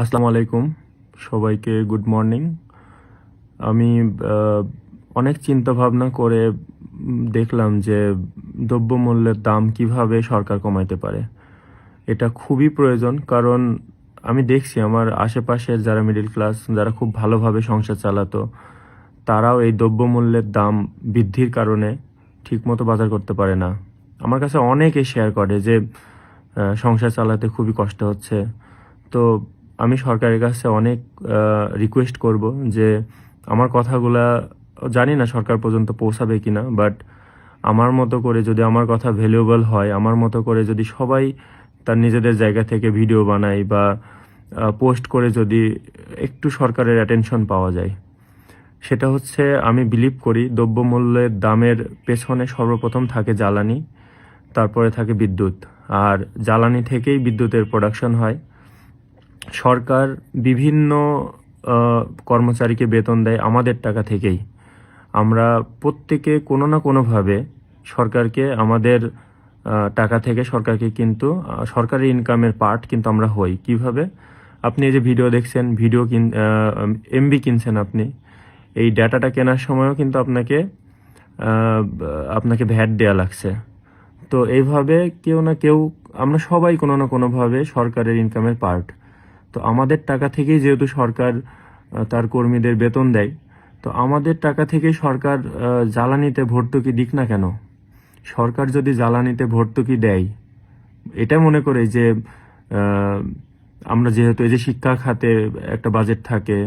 আসসালামু আলাইকুম। সবাইকে গুড মর্নিং। আমি অনেক চিন্তা ভাবনা করে দেখলাম যে দ্রব্যমূল্যের দাম কীভাবে সরকার কমাইতে পারে। এটা খুবই প্রয়োজন কারণ আমি দেখছি আমার আশেপাশের যারা মিডিল ক্লাস যারা খুব ভালোভাবে সংসার চালাতো, তারাও এই দ্রব্যমূল্যের দাম বৃদ্ধির কারণে ঠিকমতো বাজার করতে পারে না। আমার কাছে অনেকে শেয়ার করে যে সংসার চালাতে খুবই কষ্ট হচ্ছে। তো আমি সরকারের কাছে অনেক রিকোয়েস্ট করব যে আমার কথাগুলা, জানি না সরকার পর্যন্ত পৌঁছাবে কিনা বাট আমার মতো করে যদি আমার কথা ভ্যালুয়েবল হয়, আমার মতো করে যদি সবাই তার নিজেদের জায়গা থেকে ভিডিও বানায় বা পোস্ট করে যদি একটু সরকারের অ্যাটেনশন পাওয়া যায়। সেটা হচ্ছে আমি বিলিভ করি দ্রব্যমূল্যের দামের পেছনে সর্বপ্রথম থাকে জ্বালানি, তারপরে থাকে বিদ্যুৎ। আর জ্বালানি থেকেই বিদ্যুতের প্রোডাকশন হয়। সরকার বিভিন্ন কর্মচারীকে বেতন দেয় আমাদের টাকা থেকেই। আমরা প্রত্যেকে কোনো না কোনোভাবে সরকারকে, আমাদের টাকা থেকে সরকারকে কিন্তু সরকারি ইনকামের পার্ট কিন্তু আমরা হই। কীভাবে? আপনি এই যে ভিডিও দেখছেন ভিডিও কিন এমবি কিনছেন আপনি। এই ডাটাটা কেনার সময়ও কিন্তু আপনাকে আপনাকে ভ্যাট দেয়া লাগছে। তো এইভাবে কেউ না কেউ, আমরা সবাই কোনো না কোনোভাবে সরকারের ইনকামের পার্ট তো আমাদের টাকা থেকেই যেহেতু সরকার তার কর্মীদের বেতন দেয়, তো আমাদের টাকা থেকেই সরকার জ্বালানিতে ভর্তুকি দিক না কেন? সরকার যদি জ্বালানিতে ভর্তুকি দেয়, এটা মনে করে যে আমরা যেহেতু এই যে শিক্ষা খাতে একটা বাজেট থাকে,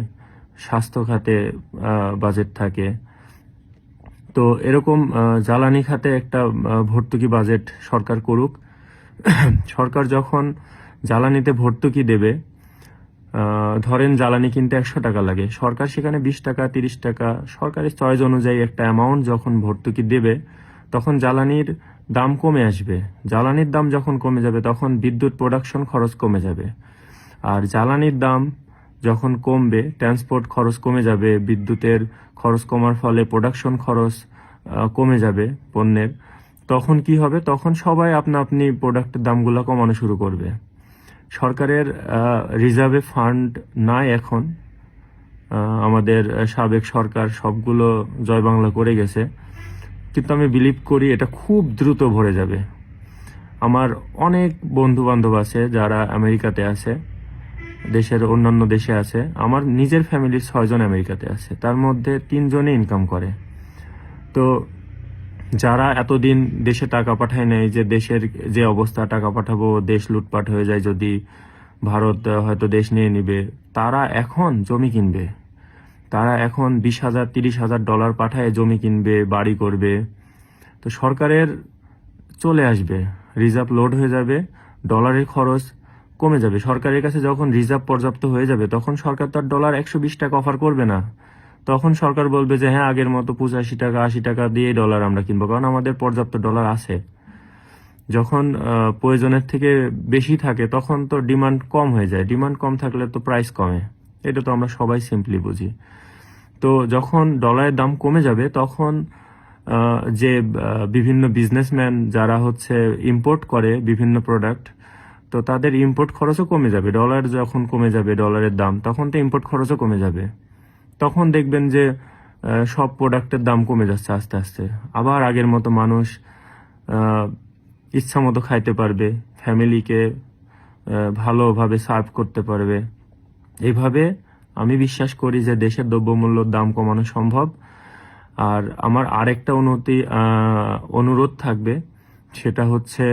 স্বাস্থ্য খাতে বাজেট থাকে, তো এরকম জ্বালানি খাতে একটা ভর্তুকি বাজেট সরকার করুক। সরকার যখন জ্বালানিতে ভর্তুকি দেবে ধরেন জ্বালানি কিনতে একশো টাকা লাগে। সরকার সেখানে বিশ টাকা, তিরিশ টাকা, সরকারের চয়েস অনুযায়ী একটা অ্যামাউন্ট যখন ভর্তুকি দেবে, তখন জ্বালানির দাম কমে আসবে। জ্বালানির দাম যখন কমে যাবে, তখন বিদ্যুৎ প্রোডাকশন খরচ কমে যাবে। আর জ্বালানির দাম যখন কমবে ট্রান্সপোর্ট খরচ কমে যাবে, বিদ্যুতের খরচ কমার ফলে প্রোডাকশন খরচ কমে যাবে পণ্যের, তখন কি হবে? তখন সবাই আপনা আপনি প্রোডাক্টের দামগুলো কমানো শুরু করবে। সরকারের রিজার্ভে ফান্ড নাই এখন। আমাদের সাবেক সরকার সবগুলো জয় বাংলা করে গেছে। কিন্তু আমি বিলিভ করি এটা খুব দ্রুত ভরে যাবে। আমার অনেক বন্ধু বান্ধব আছে যারা আমেরিকাতে আছে, দেশের অন্যান্য দেশে আছে। আমার নিজের ফ্যামিলির ছয়জন আমেরিকাতে আছে। তার মধ্যে তিনজনই ইনকাম করে। তো যারা এতদিন দেশে টাকা পাঠায় নেই যে দেশের যে অবস্থা, টাকা পাঠাবো, দেশ লুটপাট হয়ে যায় যদি ভারত হয়তো দেশ নিয়ে নিবে, তারা এখন জমি কিনবে। তারা এখন বিশ হাজার, তিরিশ হাজার ডলার পাঠায় জমি কিনবে, বাড়ি করবে। তো সরকারের চলে আসবে, রিজার্ভ লোড হয়ে যাবে, ডলারের খরচ কমে যাবে। সরকারের কাছে যখন রিজার্ভ পর্যাপ্ত হয়ে যাবে, তখন সরকার তার ডলার একশো বিশ টাকা অফার করবে না। তখন সরকার বলবে যে হ্যাঁ আগের মতো পঁচাশি টাকা, আশি টাকা দিয়ে ডলার আমরা কিনবো। কারণ আমাদের পর্যাপ্ত ডলার আছে। যখন প্রয়োজনের থেকে বেশি থাকে, তখন তো ডিমান্ড কম হয়ে যায়। ডিমান্ড কম থাকলে তো প্রাইস কমে। এটা তো আমরা সবাই সিম্পলি বুঝি। তো যখন ডলারের দাম কমে যাবে, তখন যে বিভিন্ন বিজনেসম্যান যারা হচ্ছে ইম্পোর্ট করে বিভিন্ন প্রোডাক্ট তো তাদের ইম্পোর্ট খরচও কমে যাবে। ডলার যখন কমে যাবে ডলারের দাম, তখন তো ইম্পোর্ট খরচও কমে যাবে। তখন দেখবেন যে সব প্রোডাক্টের দাম কমে যাচ্ছে আস্তে আস্তে। আবার আগের মতো মানুষ ইচ্ছা মতো খাইতে পারবে ফ্যামিলিকে ভালোভাবে সার্ভ করতে পারবে। এইভাবে আমি বিশ্বাস করি যে দেশের দ্রব্যমূল্যর দাম কমানো সম্ভব। আর আমার আরেকটা উন্নতি অনুরোধ থাকবে, সেটা হচ্ছে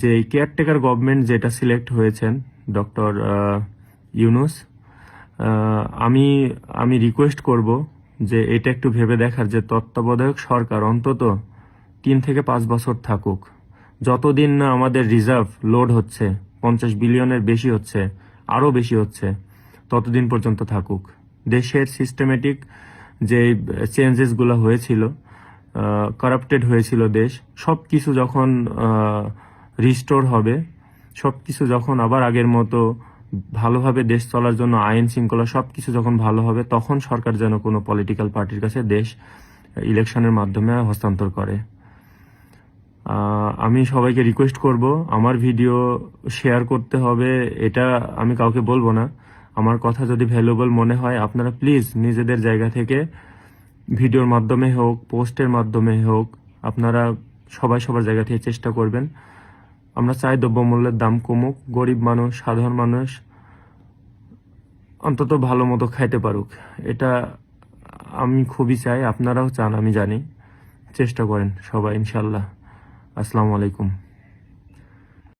যে কেয়ারটেকার গভর্নমেন্ট যেটা সিলেক্ট হয়েছেন ডক্টর ইউনুস আমি আমি রিকোয়েস্ট করব যে এটা একটু ভেবে দেখার যে তত্ত্বাবধায়ক সরকার অন্তত তিন থেকে পাঁচ বছর থাকুক। যতদিন না আমাদের রিজার্ভ লোড হচ্ছে, পঞ্চাশ বিলিয়নের বেশি হচ্ছে, আরও বেশি হচ্ছে, ততদিন পর্যন্ত থাকুক। দেশের সিস্টেমেটিক যে চেঞ্জেসগুলো হয়েছিল কারাপ্টেড হয়েছিল দেশ সব কিছু যখন রিস্টোর হবে সব কিছু যখন আবার আগের মতো ভালোভাবে দেশ চলার জন্য আইন শৃঙ্খলা সব কিছু যখন ভালো হবে, তখন সরকার যেন কোনো পলিটিক্যাল পার্টির কাছে দেশ ইলেকশনের মাধ্যমে হস্তান্তর করে। আমি সবাইকে রিকোয়েস্ট করব, আমার ভিডিও শেয়ার করতে হবে, এটা আমি কাউকে বলব না। আমার কথা যদি ভ্যালুয়েবল মনে হয়, আপনারা প্লিজ নিজেদের জায়গা থেকে ভিডিওর মাধ্যমে হোক পোস্টের মাধ্যমে হোক, আপনারা সবাই সবার জায়গা থেকে চেষ্টা করবেন। আমরা চাই দ্রব্যমূল্যের দাম কমুক, গরিব মানুষ, সাধারণ মানুষ অন্তত ভালো মতো খাইতে পারুক। এটা আমি খুবই চাই, আপনারাও চান, আমি জানি। চেষ্টা করেন সবাই ইনশাল্লাহ আসসালামু আলাইকুম।